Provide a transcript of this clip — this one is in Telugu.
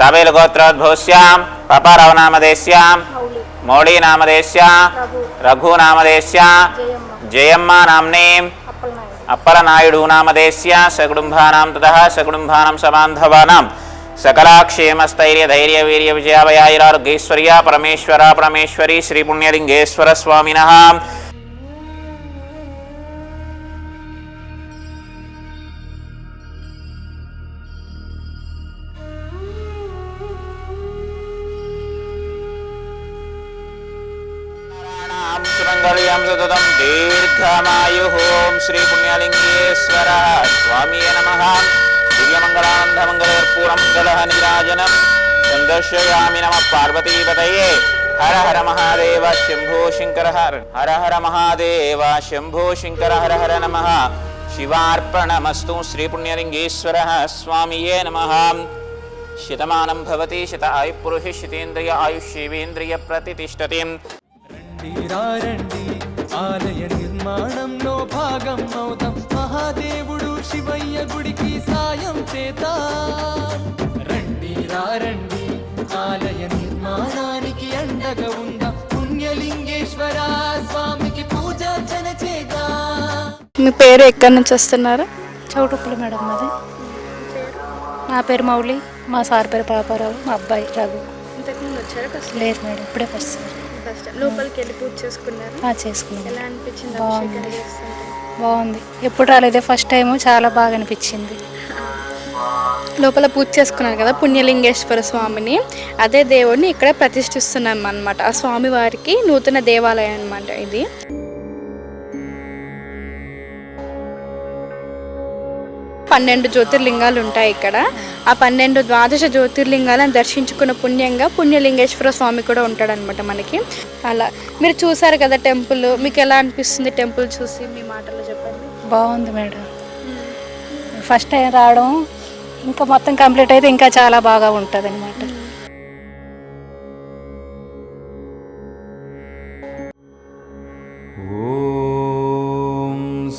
తాబేలుగోత్రోద్భవస్యాం పపారావు నామదేశ్యాం మౌళీ. నామదేశ్య రఘు. నామదేశ్య జయమ్మ. నామ్నీం అప్పలనాయుడు. నామదేశ్య సకుటుంబానాం తతః సకుటుంబానాం సబాంధవానాం సకలాక్షేమస్థైర్య ధైర్య వీర్య విజయాభయాయిరారోగ్యైశ్వర్య పరమేశ్వర పరమేశ్వరి శ్రీ పుణ్యలింగేశ్వర స్వామినః నారాయణాం సుతం దీర్ఘమాయు. ఓం శ్రీ పుణ్యలింగేశ్వర స్వామియే నమ. దివ్యమంగళానందమంగళకర్పూరమంగళ నీరాజనం సందర్శయామి నమ పార్వతీపతయే. హర హర మహాదేవ శంభో శంకర హర. హర హర మహాదేవ శంభో శంకర హర హర నమ. శివార్పణమస్తు శ్రీ పుణ్యలింగేశ్వర స్వామియే నమ. శతమానం భవతి శత ఆయుఃపురుషి శతేంద్రియ ఆయుష్యేవేంద్రియ ప్రతిష్టతి. రండి ఆలయ నిర్మాణంలో భాగం అవుతాం. మహాదేవుడు శివయ్య గుడికి సాయం చేద్దాం రండి రండి ఆలయ నిర్మాణానికి అండగా ఉందాం. పుణ్యలింగేశ్వర స్వామికి పూజార్చన చేద్దాం. మీ పేరు ఎక్కడి నుంచి వస్తున్నారు? చౌటుప్పులు మేడం మాది. నా పేరు మౌలి మా సార్ పేరు పాపారావు మా అబ్బాయి రఘు. ఇంతకుముందు వచ్చారు ఫస్ట్? లేదు మేడం ఇప్పుడే వస్తారు ఫస్ట్ లోపలికి వెళ్ళి పూజ చేసుకున్నారు. ఆ, చేసుకున్నాం. ఎలా అనిపించింది బాగుంది. అభిషేకం చేస్తుంటే? బాగుంది. ఎప్పుడు రాలేదే. ఫస్ట్ టైము చాలా బాగా అనిపించింది. లోపల పూజ చేసుకున్నారు కదా పుణ్యలింగేశ్వర స్వామిని. అదే దేవుడిని ఇక్కడ ప్రతిష్ఠిస్తున్నాం అనమాట ఆ స్వామి వారికి నూతన దేవాలయం అనమాట ఇది. పన్నెండు జ్యోతిర్లింగాలు ఉంటాయి ఇక్కడ. ఆ పన్నెండు ద్వాదశ జ్యోతిర్లింగాలను దర్శించుకున్న పుణ్యంగా పుణ్యలింగేశ్వర స్వామి కూడా ఉంటాడనమాట మనకి. అలా మీరు చూసారు కదా టెంపుల్ మీకు ఎలా అనిపిస్తుంది టెంపుల్ చూసి మీ మాటల్లో చెప్పండి. బాగుంది మేడం. ఫస్ట్ టైం రావడం ఇంకా మొత్తం కంప్లీట్ అయితే ఇంకా చాలా బాగా ఉంటుంది అనమాట ఓం